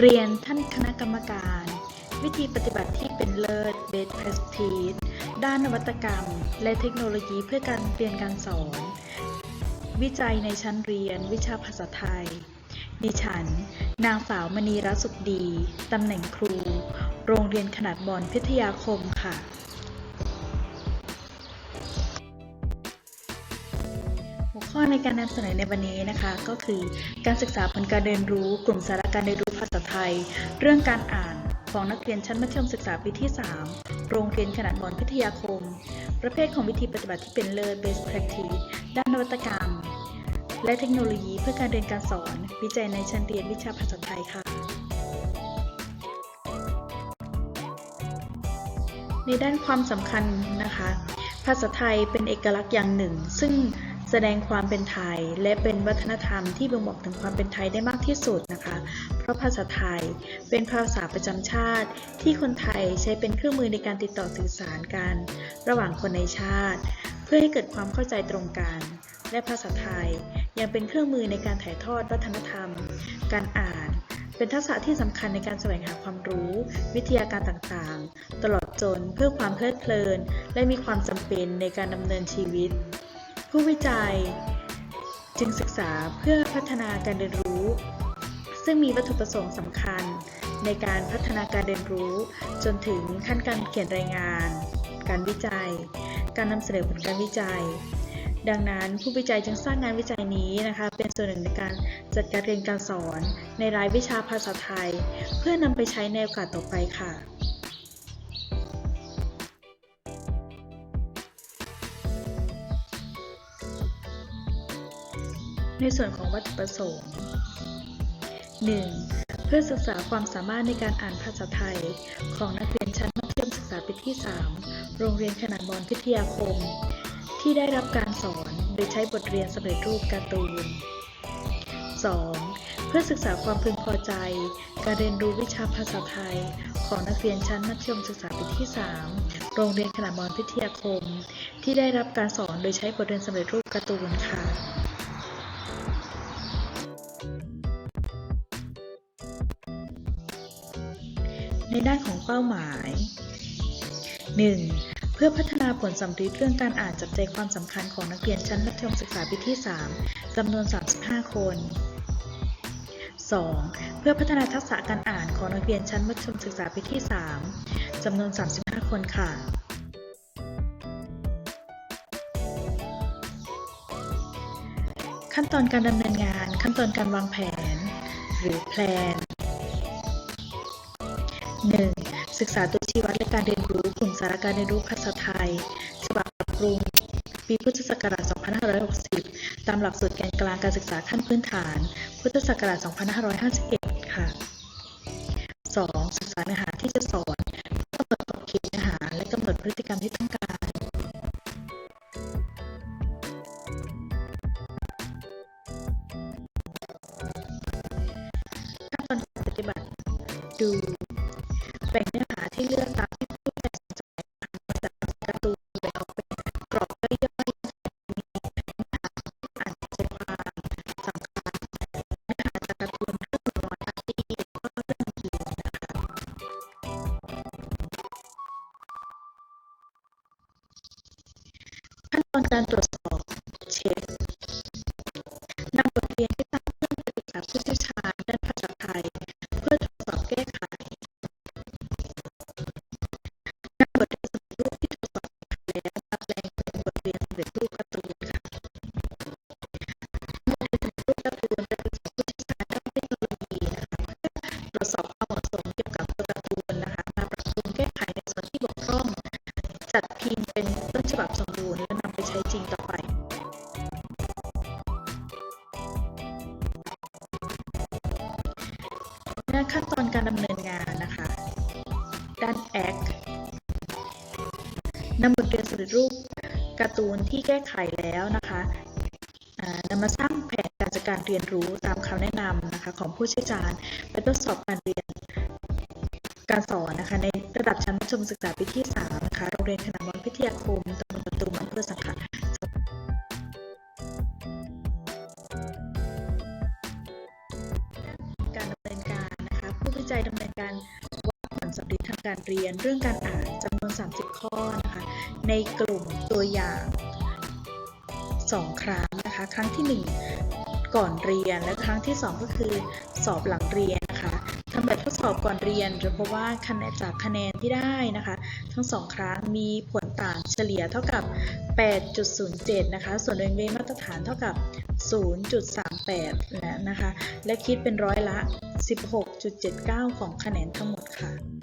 เรียนท่านคณะกรรมการ วิธีปฏิบัติที่เป็นเลิศ Best Practice ด้านนวัตกรรม และเทคโนโลยีเพื่อการเรียนการสอน วิจัยในชั้นเรียนวิชาภาษาไทย ดิฉัน นางสาวมณีรัตน์สุขดี ตำแหน่งครู โรงเรียนขนาดบอลพิทยาคมค่ะ ข้อในการนำเสนอในวันนี้นะคะ ก็คือการศึกษาผลการเรียนรู้ กลุ่มสาระการเรียนรู้ภาษาไทย เรื่องการอ่านของนักเรียนชั้นมัธยมศึกษาปีที่ 3 โรงเรียนขนาดบอลพิทยาคม ประเภทของวิธีปฏิบัติที่เป็นเลิศ best practice ด้านนวัตกรรม และเทคโนโลยีเพื่อการเรียนการสอน วิจัยในชั้นเรียนวิชาภาษาไทยค่ะในด้านความสำคัญนะคะ ภาษาไทยเป็นเอกลักษณ์อย่างหนึ่ง ซึ่ง แสดงความเป็นไทย และเป็นวัฒนธรรมที่บ่งบอกถึงความเป็นไทยได้มากที่สุดนะคะ เพราะภาษาไทยเป็นภาษาประจำชาติ ที่คนไทยใช้เป็นเครื่องมือในการติดต่อสื่อสารกัน ระหว่างคนในชาติ เพื่อให้เกิดความเข้าใจตรงกัน และภาษาไทยยังเป็นเครื่องมือในการถ่ายทอดวัฒนธรรม การอ่านเป็นทักษะที่สำคัญในการแสวงหาความรู้ วิทยาการต่างๆ ตลอดจนเพื่อความเพลิดเพลิน และมีความจำเป็นในการดำเนินชีวิต ผู้วิจัย จึงศึกษาเพื่อพัฒนาการเรียนรู้ ซึ่งมีวัตถุประสงค์สำคัญ ในการพัฒนาการเรียนรู้ จนถึงขั้นการเขียนรายงาน การวิจัย การนำเสนอผลการวิจัย ดังนั้นผู้วิจัยจึงสร้างงานวิจัยนี้นะคะ เป็นส่วนหนึ่งในการจัดการเรียนการสอน ในรายวิชาภาษาไทย เพื่อนำไปใช้ในโอกาสต่อไปค่ะ ในส่วนของวัตถุประสงค์ 1. เพื่อศึกษาความสามารถในการอ่านภาษาไทย ของนักเรียนชั้นมัธยมศึกษาปีที่ 3 โรงเรียนขนาดบอลพิทยาคม ที่ได้รับการสอนโดยใช้บทเรียนสำเร็จรูปการ์ตูน 2. เพื่อศึกษาความพึงพอใจ การเรียนรู้วิชาภาษาไทย ของนักเรียนชั้นมัธยมศึกษาปีที่ 3 โรงเรียนขนาดบอลพิทยาคม ที่ได้รับการสอนโดยใช้บทเรียนสำเร็จรูปการ์ตูนค่ะ ในด้านของเป้าหมาย 1. เพื่อพัฒนาผลสัมฤทธิ์เรื่องการอ่านจับใจความสำคัญของนักเรียนชั้นมัธยมศึกษาปีที่ 3จำนวน 35 คน 2. เพื่อพัฒนาทักษะการอ่านของนักเรียนชั้นมัธยมศึกษาปีที่ 3จำนวน 35 คนค่ะขั้นตอนการดำเนินงาน ขั้นตอนการวางแผน หรือแพลน 1. ศึกษาตัวชี้วัดและการเรียนรู้กลุ่มสาระการเรียนรู้ภาษาไทยฉบับปรับปรุงปีพุทธศักราช 2560 ตามหลักสูตรแกนกลางการศึกษาขั้นพื้นฐาน พุทธศักราช 2551 ค่ะ 2. ศึกษาเนื้อหาที่จะ แบ่งเนื้อหาที่เลือกตามที่ผู้ใจสนใจมาจากการ์ตูนแบ่งออกเป็นกรอบย่อยๆมีเนื้อหาอ่านใจความสำคัญเนื้อหาจากการ์ตูนเรื่องร้อยอาชีพแล้วก็เรื่องอื่นนะคะขั้นตอนการตรวจ นำบทเรียนสำเร็จรูปการ์ตูนที่แก้ไขแล้วนะคะนำมาสร้างแผนการจัดการเรียนรู้ตามคำแนะนำนะคะของผู้เชี่ยวชาญไปทดสอบการเรียนการสอนนะคะในระดับชั้นมัธยมศึกษาปีที่3นะคะโรงเรียนขนาดบอลพิทยาคมตำบลประตูมอำเภอสังขะการดำเนินการนะคะผู้วิจัยดำเนินการเรียน เรื่องการอ่านจำนวน 30 ข้อนะคะ ในกลุ่มตัวอย่าง 2 ครั้งนะคะ ครั้งที่ 1 ก่อนเรียนและครั้งที่ 2 ก็คือสอบหลังเรียนนะคะทำแบบทดสอบก่อนเรียนจะพบว่าคะแนนจากคะแนนที่ได้นะคะ ทั้งสองครั้งมีผลต่างเฉลี่ยเท่ากับ 8.07 นะคะ ส่วนโดยเวมาตรฐานเท่ากับ 0.38และนะคะ และคิดเป็นร้อยละ 16.79 ของคะแนนทั้งหมดค่ะ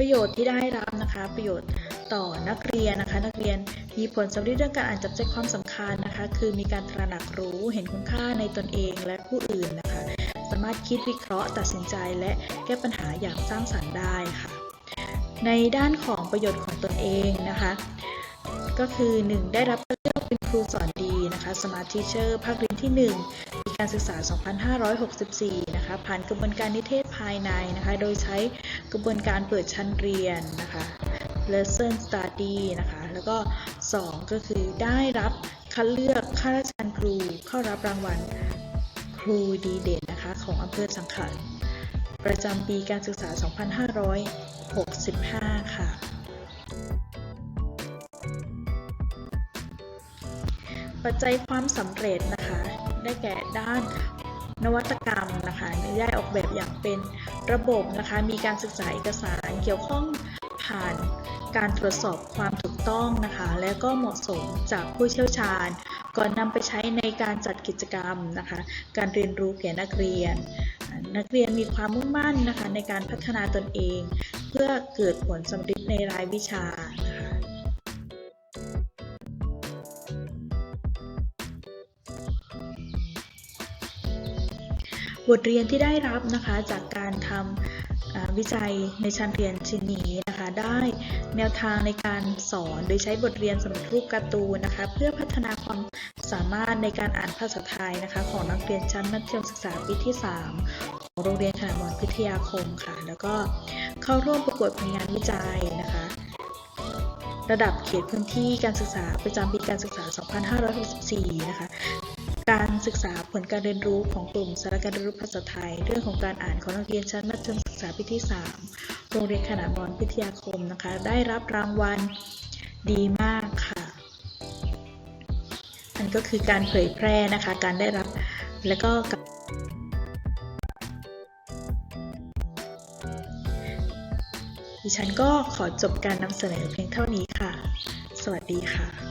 ประโยชน์ที่ได้รับนะคะ ประโยชน์ต่อนักเรียนนะคะ นักเรียนมีผลสำลิดเรื่องการอ่านจับใจความสำคัญนะคะ คือมีการตระหนักรู้เห็นคุณค่าในตนเองและผู้อื่นนะคะ สามารถคิดวิเคราะห์ ตัดสินใจและแก้ปัญหาอย่างสร้างสรรค์ได้ค่ะ ในด้านของประโยชน์ของตนเองนะคะ ก็คือ 1. ได้รับ เป็นครูสอนดีนะคะ Smart Teacher ภาคเรียนที่ 1 ปีการศึกษา 2564 นะคะ ผ่านกระบวนการนิเทศภายในนะคะ โดยใช้กระบวนการเปิดชั้นเรียนนะคะ Lesson Study นะคะ แล้วก็ 2 ก็คือได้รับคัดเลือกข้าราชการครูเข้ารับรางวัลครูดีเด่นนะคะของอำเภอสังขะประจำปีการศึกษา 2565 ค่ะ ปัจจัยความสำเร็จนะคะ ได้แก่ด้านนวัตกรรมนะคะได้ออกแบบอย่างเป็นระบบนะคะ มีการศึกษาเอกสารเกี่ยวข้องผ่านการตรวจสอบความถูกต้องนะคะ และก็เหมาะสมจากผู้เชี่ยวชาญ ก่อนนำไปใช้ในการจัดกิจกรรมนะคะ การเรียนรู้แก่นักเรียน นักเรียนมีความมุ่งมั่นนะคะในการพัฒนาตนเอง เพื่อเกิดผลสำเร็จในรายวิชานะคะ บทเรียนที่ได้รับนะคะจากการทำวิจัยในชั้นเรียนชิ้นนี้นะคะ ได้แนวทางในการสอนโดยใช้บทเรียนสำหรับรูปการ์ตูนนะคะ เพื่อพัฒนาความสามารถในการอ่านภาษาไทยนะคะ ของนักเรียนชั้นมัธยมศึกษาปีที่ 3 ของโรงเรียนขนาดมอนพิทยาคมค่ะ แล้วก็เข้าร่วมประกวดผลงานวิจัยนะคะระดับเขตพื้นที่การศึกษาประจำปีการศึกษา 2564 นะคะ การศึกษาผลการเรียนรู้ของกลุ่มสารการเรียนรู้ภาษาไทย เรื่องของการอ่านของนักเรียนชั้นมัธยมศึกษาปีที่ 3 โรงเรียนขนาดบอลพิทยาคมนะคะ ได้รับรางวัลดีมากค่ะ อันก็คือการเผยแพร่นะคะ การได้รับแล้วก็กดิฉันก็ขอจบการนำเสนอเพียงเท่านี้ค่ะ สวัสดีค่ะ